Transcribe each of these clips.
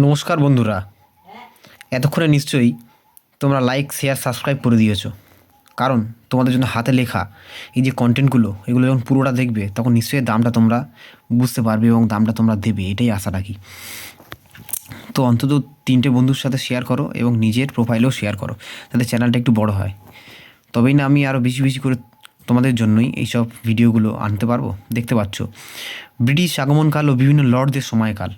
নমস্কার বন্ধুরা। এতক্ষণে নিশ্চয়ই তোমরা লাইক শেয়ার সাবস্ক্রাইব করে দিয়েছ। কারণ তোমাদের জন্য হাতে লেখা এই যে কন্টেন্টগুলো এগুলো যখন পুরোটা দেখবে, তখন নিশ্চয়ই দামটা তোমরা বুঝতে পারবে এবং দামটা তোমরা দেবে, এটাই আশা রাখি। তো অন্তত তিনটে বন্ধুর সাথে শেয়ার করো এবং নিজের প্রোফাইলেও শেয়ার করো যাতে চ্যানেলটা একটু বড় হয়। তবেই না আমি আরও বেশি বেশি করে তোমাদের জন্যই এইসব ভিডিওগুলো আনতে পারব, দেখতে পাচ্ছ। ব্রিটিশ আগমনকাল ও বিভিন্ন লর্ডদের সময়কাল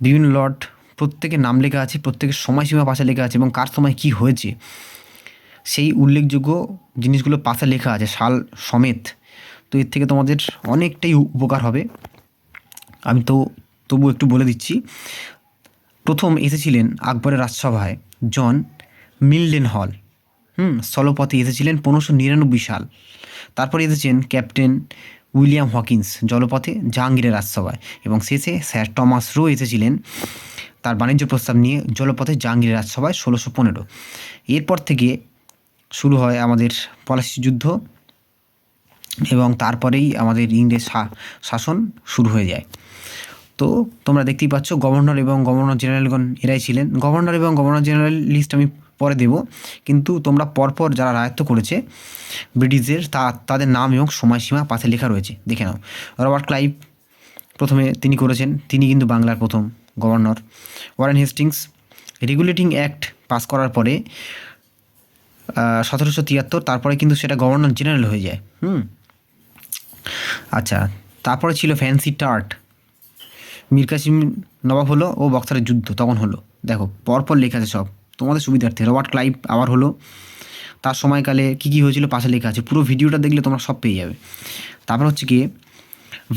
বিভিন্ন লর্ড প্রত্যেকের নাম লেখা আছে, প্রত্যেকের সময়সীমা পাশে লেখা আছে এবং কার সময় কী হয়েছে। সেই উল্লেখযোগ্য জিনিসগুলো পাশে লেখা আছে, সাল সমেত। তো এর থেকে তোমাদের অনেকটাই উপকার হবে। আমি তো তবু একটু বলে দিচ্ছি। প্রথম এসেছিলেন আকবরের রাজসভায়, জন মিলডেন হল। হুম, স্থলপথে এসেছিলেন পনেরোশো নিরানব্বই সাল। তারপরে এসেছেন ক্যাপ্টেন উইলিয়াম হকিন্স জলপথে জাহাঙ্গীরের রাজসভায় এবং শেষে স্যার টমাস রো এসেছিলেন তার বাণিজ্য প্রস্তাব নিয়ে জলপথে জাহাঙ্গীরের রাজসভায় ষোলোশো পনেরো। এরপর থেকে শুরু হয় আমাদের পলাশি যুদ্ধ এবং তারপরেই আমাদের ইংরেজ শাসন শুরু হয়ে যায়। তো তোমরা দেখতেই পাচ্ছ গভর্নর এবং গভর্নর জেনারেলগণ এরাই ছিলেন। গভর্নর এবং গভর্নর জেনারেল লিস্ট আমি পরে দেব। কিন্তু তোমরা পরপর যারা রায়ত্ব করেছে ব্রিটিশদের তা, তাদের নাম এবং সময়সীমা পাশে লেখা রয়েছে। দেখে নাও। রবার্ট ক্লাইভ প্রথমে তিনি করেছেন, তিনি কিন্তু বাংলার প্রথম governor. Warren Hastings, Regulating Act pass করার পরে সতেরোশো তিয়াত্তর, তারপরে কিন্তু সেটা গভর্নর জেনারেল হয়ে যায়। হুম। আচ্ছা তারপরে ছিল ফ্যান্সি টার্ট। মীর কাসিম নবাব হলো ও বক্সারের যুদ্ধ, তখন হলো। দেখো, পরপর লেখা আছে সব। তোমাদের সুবিধার্থে। রবার্ট ক্লাইভ আবার হলো। তার সময়কালে কী কী হয়েছিল পাশে লেখা আছে। পুরো ভিডিওটা দেখলে তোমরা সব পেয়ে যাবে। তারপর হচ্ছে কি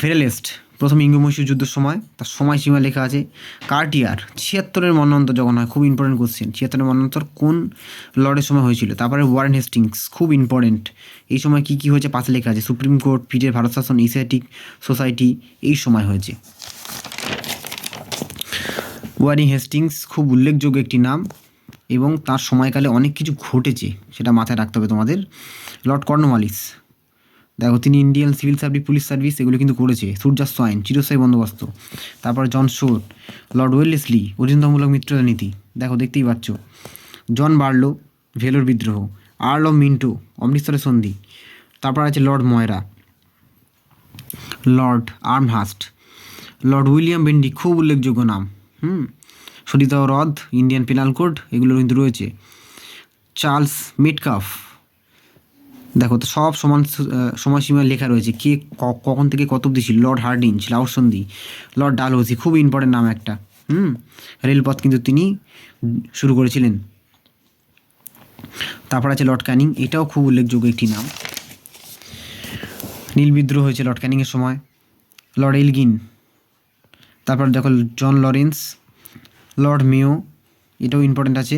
ভেরেলেস্ট, প্রথম ইঙ্গ যুদ্ধের সময়। তার সময়সীমা লেখা আছে। কার্টিয়ার, ছিয়াত্তরের মন্বন্তর যখন হয়, খুব ইম্পর্টেন্ট কোশ্চেন ছিয়াত্তরের মন্বন্তর কোন লর্ডের সময় হয়েছিল? তারপরে ওয়ারেন হেস্টিংস খুব ইম্পর্টেন্ট এই সময় কী কী হয়েছে পাশে লেখা আছে? সুপ্রিম কোর্ট পিঠের ভারত শাসন এশিয়াটিক সোসাইটি এই সময় হয়েছে। ওয়ারিং হেস্টিংস খুব উল্লেখযোগ্য একটি নাম। এবং তার সময়কালে অনেক কিছু ঘটেছে, সেটা মাথায় রাখতে হবে তোমাদের। লর্ড কর্নওয়ালিস, দেখো তিনি Indian civil service police service, এগুলো কিন্তু করেছে। সূর্যাস্ত আইন, চিরস্থায়ী বন্দোবস্ত। তারপর জন শোর লর্ড ওয়েলেসলি অরিন্দমূলক মিত্রতা নীতি দেখো দেখতেই পাচ্ছ। জন বার্লো, ভেলোর বিদ্রোহ। আর্ল অফ মিন্টো, অমৃতসরের সন্ধি। তারপর আছে Lord Moira. Lord Amherst. Lord William Bentinck, খুব উল্লেখযোগ্য নাম। হুম? সরিতা হ্রদ ইন্ডিয়ান পেনাল কোড এগুলো কিন্তু রয়েছে। চার্লস মিটকাফ, দেখো তো সব সমান সময়সীমা লেখা রয়েছে। কে কখন থেকে কত অব্দি ছিল? লর্ড হার্ডিঞ্জ লাউর সন্ধি, লর্ড ডালহৌসি, খুব ইম্পর্টেন্ট নাম একটা। হুম? রেলপথ কিন্তু তিনি শুরু করেছিলেন। তারপর আছে লর্ড ক্যানিং, এটাও খুব উল্লেখযোগ্য একটি নাম। নীল বিদ্রোহ হয়েছে লর্ড ক্যানিংয়ের সময়। লর্ড এলগিন, তারপর দেখো জন লরেন্স লর্ড মেও এটাও ইম্পর্টেন্ট আছে।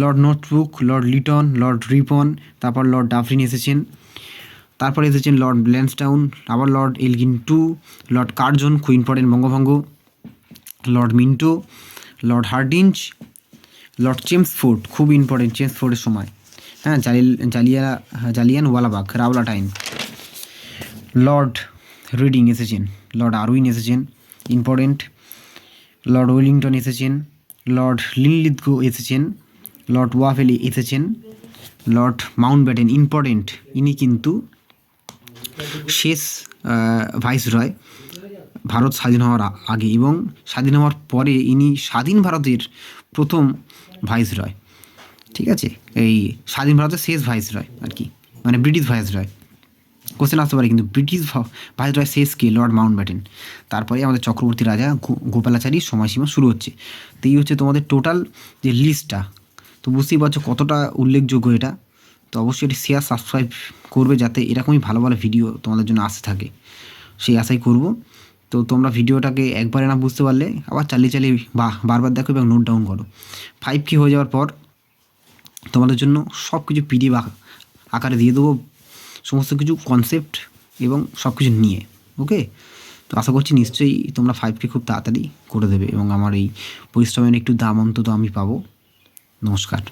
Lord Northbrook Lord Lytton, Lord Ripon, তারপর লর্ড ডাফরিন এসেছেন। তারপর এসেছেন লর্ড ল্যান্সটাউন, আবার Lord Elgin two, Lord Curzon, খুব ইম্পর্টেন্ট বঙ্গভঙ্গ। Lord Minto, Lord Hardinge, Lord Chelmsford, খুব ইম্পর্টেন্ট চেমসফোর্ডের সময়। হ্যাঁ জালিল জালিয়া Jallian Walabagh Rowlatt time. Lord Reading এসেছেন, লর্ড আরউইন এসেছেন ইম্পর্টেন্ট লর্ড ওয়েলিংটন এসেছেন লর্ড লিনলিথগো এসেছেন লর্ড ওয়াফেলি এসেছেন লর্ড মাউন্ট ব্যাটেন ইম্পর্টেন্ট ইনি কিন্তু শেষ ভাইস রয় ভারত স্বাধীন হওয়ার আগে এবং স্বাধীন হওয়ার পরে ইনি স্বাধীন ভারতের প্রথম ভাইস রয় ঠিক আছে? এই স্বাধীন ভারতের শেষ ভাইস রয় আর কি মানে ব্রিটিশ ভাইস রয় কোশ্চেন আসতে পারে, কিন্তু ব্রিটিশ ভাইসরয় শেষ কে, লর্ড মাউন্ট ব্যাটেন তারপরে আমাদের চক্রবর্তী রাজা গোপালাচারীর সময়সীমা শুরু হচ্ছে। তো এই হচ্ছে তোমাদের টোটাল যে লিস্টটা তো বুঝতেই পারছ কতটা উল্লেখযোগ্য এটা। তো অবশ্যই এটি শেয়ার সাবস্ক্রাইব করবে যাতে এরকমই ভালো ভালো ভিডিও তোমাদের জন্য আসতে থাকে। সেই আশাই করব। তো তোমরা ভিডিওটাকে একবারে না বুঝতে পারলে আবার চালিয়ে চালিয়ে বা, বারবার দেখো এবং নোট ডাউন করো। ফাইভ কি হয়ে যাওয়ার পর তোমাদের জন্য সব কিছু পিডিএফ আকারে দিয়ে দেবো। সমস্ত কিছু কনসেপ্ট এবং সব কিছু নিয়ে ওকে তো আশা করছি নিশ্চয়ই তোমরা ফাইভকে খুব তাড়াতাড়ি করে দেবে এবং আমার এই পরিশ্রমের একটু দাম অন্তত আমি পাবো। নমস্কার।